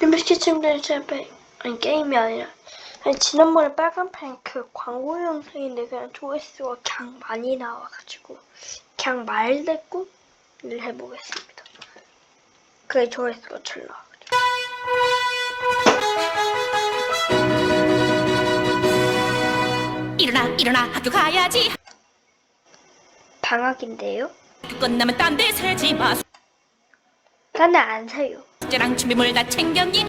리미티 침대 제배 아니 게임이 아니라 아니 지난번에 빨간펜 그 광고 영상인데 그냥 조회수가 그냥 많이 나와가지고 그냥 말대꾸를 해보겠습니다. 그게 조회수가 잘 나와가지고 일어나 일어나 학교 가야지 방학인데요. 끝나면 딴데 새지 마 딴데 안 사요. 숙제랑 준비물 다 챙겼니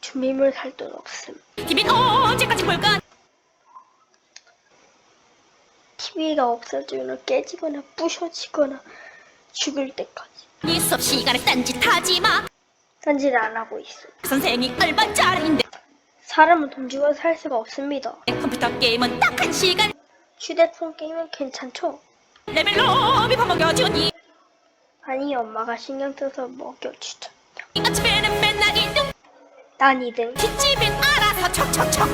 준비물 살 돈 없음. TV는 언제까지 볼까 TV가 없어지거나 깨지거나 부셔지거나 죽을 때까지. 네 수업 시간에 딴짓 하지 마 딴짓 안 하고 있어. 선생이 얼마짜리인데 사람은 돈 주고 살 수가 없습니다. 컴퓨터 게임은 딱 한 시간 휴대폰 게임은 괜찮죠? 레벨업이 밥 먹여주니 아니 엄마가 신경 써서 먹여주죠. 아침에는 맨날 이등 난 2등 뒷집엔 알아서 척척척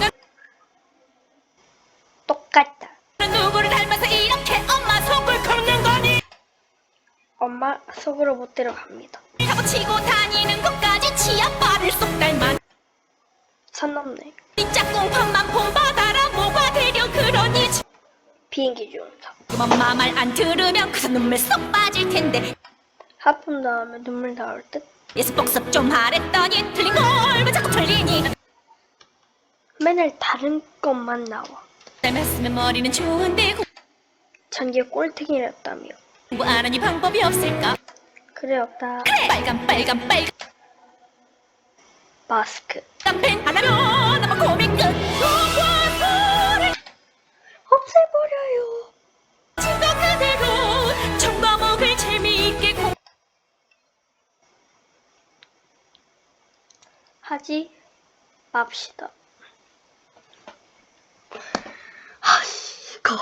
똑같다. 누구를 닮아서 이렇게 엄마 속을 긁는 거니 엄마 속으로 못 들어갑니다. 타고 치고 다니는 것까지 치아빠를 쏙 닮아 선 넘네. 이 짝꿍 판만 폼받아라 뭐가 되려 그러니 비행기. 지 금 엄마 말 안 들으면 그저 눈물 쏙 빠질 텐데 하품 나오면 눈물 나올 듯. 예습복습 좀 하랬더니 틀린 걸왜 자꾸 틀리니 맨날 다른 것만 나와. 닮았으면 머리는 좋은데 전개 꼴등이랬다며. 공부 안 하니 방법이 없을까 그래 없다. 그래 빨간 빨간 빨간 마스크. 펜 하나면 하지 맙시다. 아이고.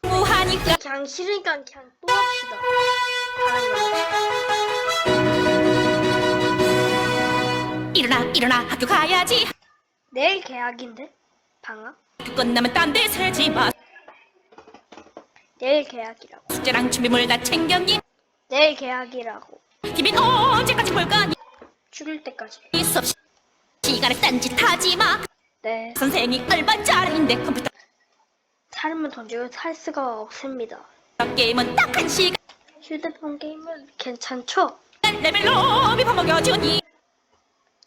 공부하니까 그냥 싫으니까 그냥 또 합시다. 일어나 일어나 학교 가야지 내일 계약인데? 방학? 끝나면 딴데 새지 마 내일 계약이라고. 숙제랑 준비물 다 챙겼니 내일 계약이라고. TV는 언제까지 볼까 죽을 때까지. 이 수업 시- 시간에 딴짓 하지 마 네. 선생이 얼마짜리인데 컴퓨터 돈 주고 살 수가 없습니다. 게임은 딱 한 시간 휴대폰 게임은 괜찮죠? 레벨업이 밥 먹여주니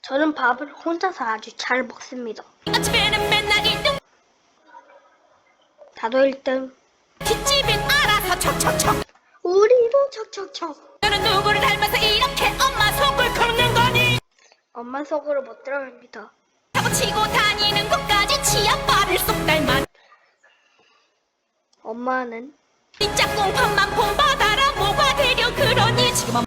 저는 밥을 혼자서 아주 잘 먹습니다. 아침에는 맨날 1등 다도 1등. 뒷집엔 알아서 척척척 우리도 척척척. 이렇게 엄마 속을 긁는 거니 엄마 속으로 못 들어갑니다. 타고 치고 다니는 것까지 치아빠를 쏙 닮아 엄마는 이 짝꿍판만 폼받아라 뭐가 되려 그러니 지금 엄마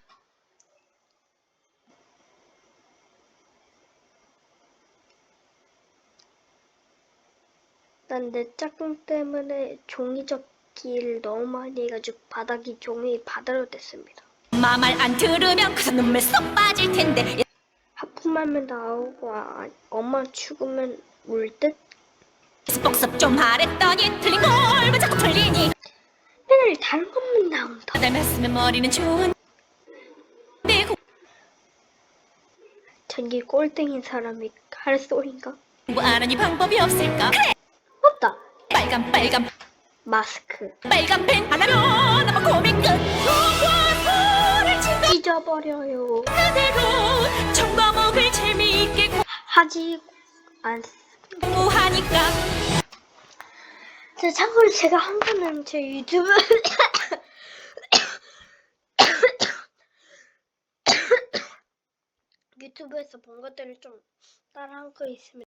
난내 짝꿍 때문에 종이 접기를 너무 많이 해가지고 바닥이 종이 바다로 됐습니다. 엄마 말 안 들으면 그저 눈물 쏙 빠질 텐데 하품하면 나오고 아, 엄마 죽으면 울 듯? 복습 좀 하랬더니 틀린 걸왜 자꾸 틀리니 맨날 다른 것만 나온다. 닮았으면 머리는 좋은 내 전기 꼴등인 사람이 할 소린가? 공부 안 하니 방법이 없을까 그래 없다. 빨간 빨간 마스크. 빨간 펜 하나면 아마 고민 끝 찢어버려요. 그대로 청과목을 재미있게 하지 않. 공부하니까 제 참고로 제가 한 거는 제 유튜브 유튜브에서 본 것들을 좀 따라한 거 있습니다.